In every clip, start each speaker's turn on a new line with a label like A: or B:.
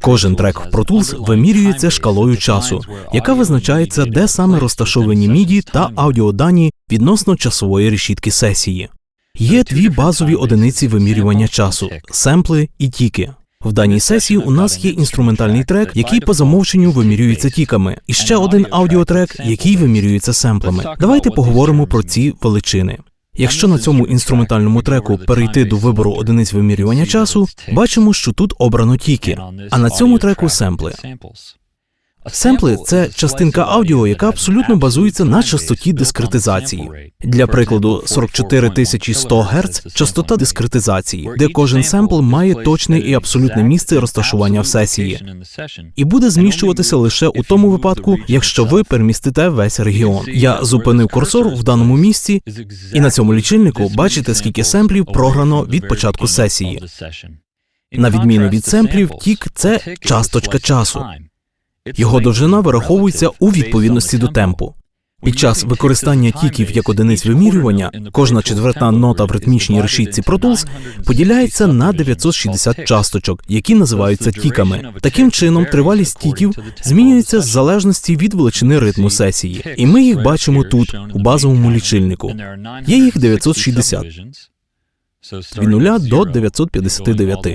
A: Кожен трек в Pro Tools вимірюється шкалою часу, яка визначається, де саме розташовані міді та аудіодані відносно часової решітки сесії. Є дві базові одиниці вимірювання часу семпли і тіки. В даній сесії у нас є інструментальний трек, який по замовченню вимірюється тіками, і ще один аудіотрек, який вимірюється семплами. Давайте поговоримо про ці величини. Якщо на цьому інструментальному треку перейти до вибору одиниць вимірювання часу, бачимо, що тут обрано тіки, а на цьому треку семпли. Семпли це частинка аудіо, яка абсолютно базується на частоті дискретизації. Для прикладу, 44100 Гц – частота дискретизації, де кожен семпл має точне і абсолютне місце розташування в сесії, і буде зміщуватися лише у тому випадку, якщо ви перемістите весь регіон. Я зупинив курсор в даному місці, і на цьому лічильнику бачите, скільки семплів програно від початку сесії. На відміну від семплів, тік це часточка часу. Його довжина вираховується у відповідності до темпу. Під час використання тіків як одиниць вимірювання, кожна четверта нота в ритмічній решітці Pro Tools поділяється на 960 часточок, які називаються тіками. Таким чином, тривалість тіків змінюється з залежності від величини ритму сесії, і ми їх бачимо тут, у базовому лічильнику. Є їх 960.
B: від 0 до 959.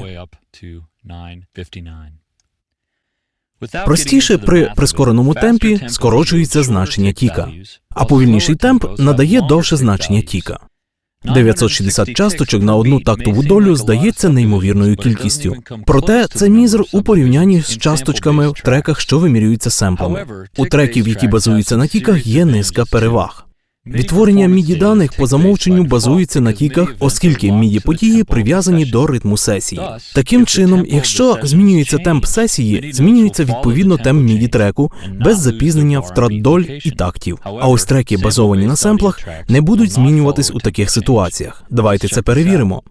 A: Простіше при прискореному темпі скорочується значення тіка, а повільніший темп надає довше значення тіка. 960 часточок на одну тактову долю здається неймовірною кількістю. Проте це мізер у порівнянні з часточками в треках, що вимірюються семплами. У треків, які базуються на тіках, є низка переваг. Відтворення міді даних по замовченню базується на тіках, оскільки міді події прив'язані до ритму сесії. Таким чином, якщо змінюється темп сесії, змінюється відповідно темп міді треку без запізнення втрат доль і тактів. А ось треки, базовані на семплах, не будуть змінюватись у таких ситуаціях. Давайте це перевіримо.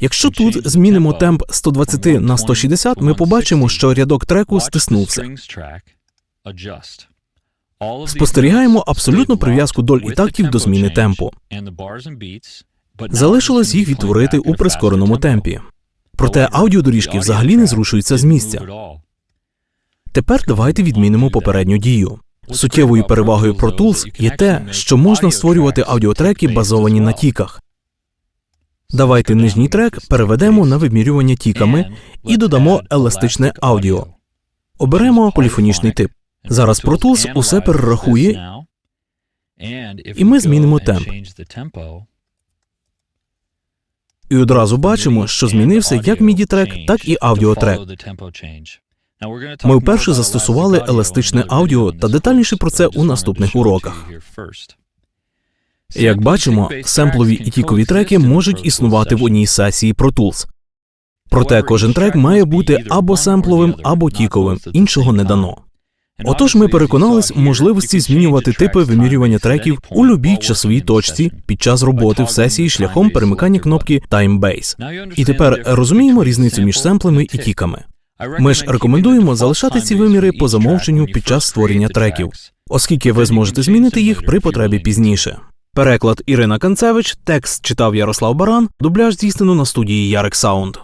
A: Якщо тут змінимо темп 120 на 160, ми побачимо, що рядок треку стиснувся. Спостерігаємо абсолютну прив'язку доль і тактів до зміни темпу. Залишилось їх відтворити у прискореному темпі. Проте аудіодоріжки взагалі не зрушуються з місця. Тепер давайте відмінимо попередню дію. Суттєвою перевагою Pro Tools є те, що можна створювати аудіотреки, базовані на тіках. Давайте нижній трек переведемо на вимірювання тіками і додамо еластичне аудіо. Оберемо поліфонічний тип. Зараз Pro Tools усе перерахує,
B: і ми змінимо темп.
A: і одразу бачимо, що змінився як MIDI-трек, так і аудіотрек.
B: Ми вперше застосували еластичне аудіо та детальніше про це у наступних уроках.
A: Як бачимо, семплові і тікові треки можуть існувати в одній сесії Pro Tools. Проте кожен трек має бути або семпловим, або тіковим, іншого не дано. Отож, ми переконались в можливості змінювати типи вимірювання треків у любій часовій точці під час роботи в сесії шляхом перемикання кнопки Time Base. І тепер розуміємо різницю між семплами і тіками. Ми ж рекомендуємо залишати ці виміри по замовченню під час створення треків, оскільки ви зможете змінити їх при потребі пізніше. Переклад Ірина Канцевич, текст читав Ярослав Баран, дубляж здійснено на студії Ярек Саунд.